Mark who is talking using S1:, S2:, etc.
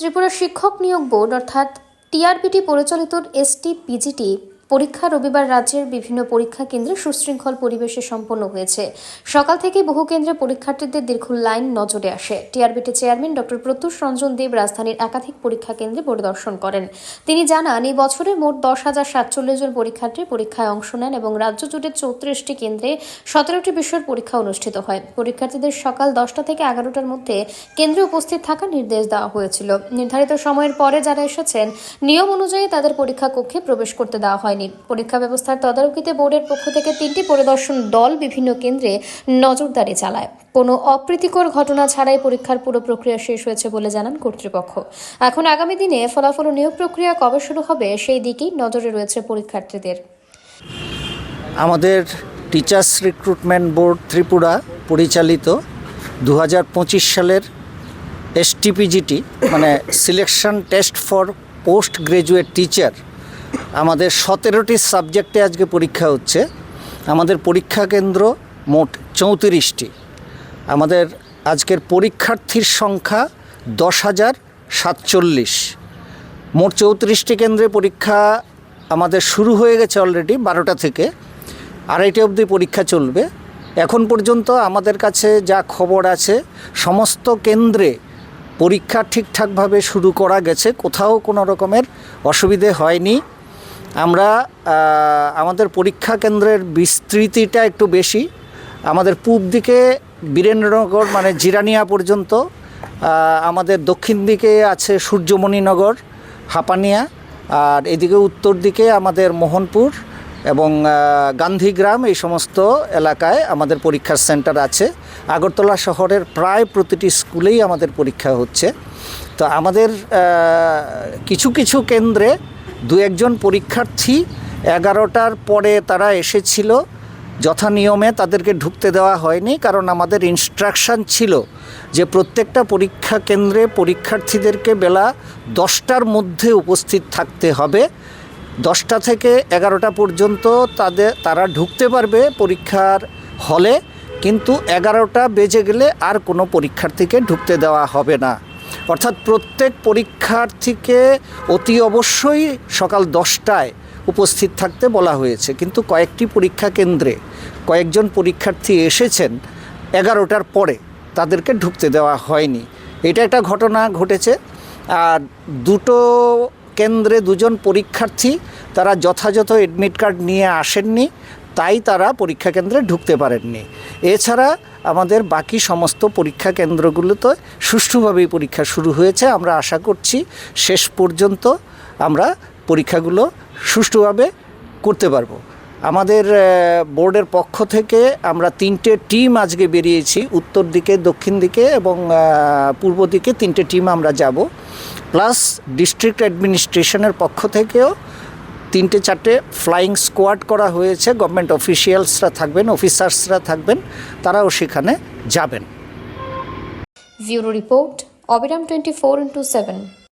S1: ত্রিপুরা শিক্ষক নিয়োগ বোর্ড অর্থাৎ টিআরবিটি পরিচালিত এসটি পিজিটি পরীক্ষা রবিবার রাজ্যের বিভিন্ন পরীক্ষা কেন্দ্রে সুশৃঙ্খল পরিবেশে সম্পন্ন হয়েছে। সকাল থেকে বহু কেন্দ্রে পরীক্ষার্থীদের দীর্ঘ লাইন নজরে আসে। TRBT chairman doctor Pratyush Ranjan Deb রাজধানীর একাধিক পরীক্ষা কেন্দ্রে পরিদর্শন করেন। তিনি জানান, এই বছরে মোট দশ হাজার সাতচল্লিশ জন পরীক্ষার্থী পরীক্ষায় অংশ নেন এবং রাজ্য জুড়ে চৌত্রিশটি কেন্দ্রে সতেরোটি বিষয়ের পরীক্ষা অনুষ্ঠিত হয়। পরীক্ষার্থীদের সকাল দশটা থেকে এগারোটার মধ্যে কেন্দ্রে উপস্থিত থাকার নির্দেশ দেওয়া হয়েছিল। নির্ধারিত সময়ের পরে যারা এসেছেন, নিয়ম অনুযায়ী তাদের পরীক্ষা কক্ষে প্রবেশ করতে দেওয়া হয়নি। পরীক্ষা ব্যবস্থার তদারকিতে বোর্ডের পক্ষ থেকে তিনটি পরিদর্শন দল বিভিন্ন কেন্দ্রে নজরদারি চালায়। কোনো অপ্রীতিকর ঘটনা ছাড়াই পরীক্ষার পুরো প্রক্রিয়া শেষ হয়েছে বলে জানান কর্তৃপক্ষ। এখন আগামী দিনে ফলাফল ও নিয়োগ প্রক্রিয়া কবে শুরু হবে সেই দিকেই নজরে রয়েছে পরীক্ষার্থীদের।
S2: আমাদের টিচার্স রিক্রুটমেন্ট বোর্ড ত্রিপুরা পরিচালিত দু হাজার পঁচিশ সালের এসটিপিজিটি মানে selection test for post graduate teacher আমাদের সতেরোটি সাবজেক্টে আজকে পরীক্ষা হচ্ছে। আমাদের পরীক্ষা কেন্দ্র মোট চৌত্রিশটি। আমাদের আজকের পরীক্ষার্থীর সংখ্যা দশ হাজার সাতচল্লিশ। মোট চৌত্রিশটি কেন্দ্রে পরীক্ষা আমাদের শুরু হয়ে গেছে অলরেডি বারোটা থেকে। আড়াইটে অবধি পরীক্ষা চলবে। এখন পর্যন্ত আমাদের কাছে যা খবর আছে, সমস্ত কেন্দ্রে পরীক্ষা ঠিকঠাকভাবে শুরু করা গেছে। কোথাও কোনো রকমের অসুবিধে হয়নি। আমরা আমাদের পরীক্ষা কেন্দ্রের বিস্তৃতিটা একটু বেশি। আমাদের পূব দিকে বীরেন্দ্রনগর মানে জিরানিয়া পর্যন্ত আমাদের দক্ষিণ দিকে আছে সূর্যমণিনগর, হাপানিয়া, আর এদিকে উত্তর দিকে আমাদের মোহনপুর এবং গান্ধীগ্রাম, এই সমস্ত এলাকায় আমাদের পরীক্ষার সেন্টার আছে। আগরতলা শহরের প্রায় প্রতিটি স্কুলেই আমাদের পরীক্ষা হচ্ছে। তো আমাদের কিছু কিছু কেন্দ্রে দু একজন পরীক্ষার্থী এগারোটার পরে তারা এসেছিল। যথা নিয়মে তাদেরকে ঢুকতে দেওয়া হয়নি, কারণ আমাদের ইনস্ট্রাকশন ছিল যে প্রত্যেকটা পরীক্ষা কেন্দ্রে পরীক্ষার্থীদেরকে বেলা দশটার মধ্যে উপস্থিত থাকতে হবে। দশটা থেকে এগারোটা পর্যন্ত তাদের, তারা ঢুকতে পারবে পরীক্ষার হলে, কিন্তু এগারোটা বেজে গেলে আর কোনো পরীক্ষার্থীকে ঢুকতে দেওয়া হবে না। অর্থাৎ প্রত্যেক পরীক্ষার্থীকে অতি অবশ্যই সকাল দশটায় উপস্থিত থাকতে বলা হয়েছে। কিন্তু কয়েকটি পরীক্ষা কেন্দ্রে কয়েকজন পরীক্ষার্থী এসেছেন এগারোটার পরে, তাদেরকে ঢুকতে দেওয়া হয়নি। এটা একটা ঘটনা ঘটেছে। আর দুটো কেন্দ্রে দুজন পরীক্ষার্থী, তারা যথাযথ এডমিট কার্ড নিয়ে আসেননি। তাই তারা পরীক্ষা কেন্দ্রে ঢুকতে পারেননি। এছাড়া আমাদের বাকি সমস্ত পরীক্ষা কেন্দ্রগুলোতে সুষ্ঠুভাবেই পরীক্ষা শুরু হয়েছে। আমরা আশা করছি শেষ পর্যন্ত আমরা পরীক্ষাগুলো সুষ্ঠুভাবে করতে পারব। আমাদের বোর্ডের পক্ষ থেকে আমরা তিনটে টিম আজকে বেরিয়েছি। উত্তর দিকে, দক্ষিণ দিকে এবং পূর্ব দিকে তিনটে টিম আমরা যাব। প্লাস ডিস্ট্রিক্ট অ্যাডমিনিস্ট্রেশনের পক্ষ থেকেও তিনটে চারটে ফ্লাইং স্কোয়াড করা হয়েছে। গভর্নমেন্ট অফিসিয়ালসরা থাকবেন অফিসার্সরা থাকবেন, তারাও সেখানে যাবেন।
S1: ব্যুরো রিপোর্ট অবিরাম টোয়েন্টি ফোর ইন্টু সেভেন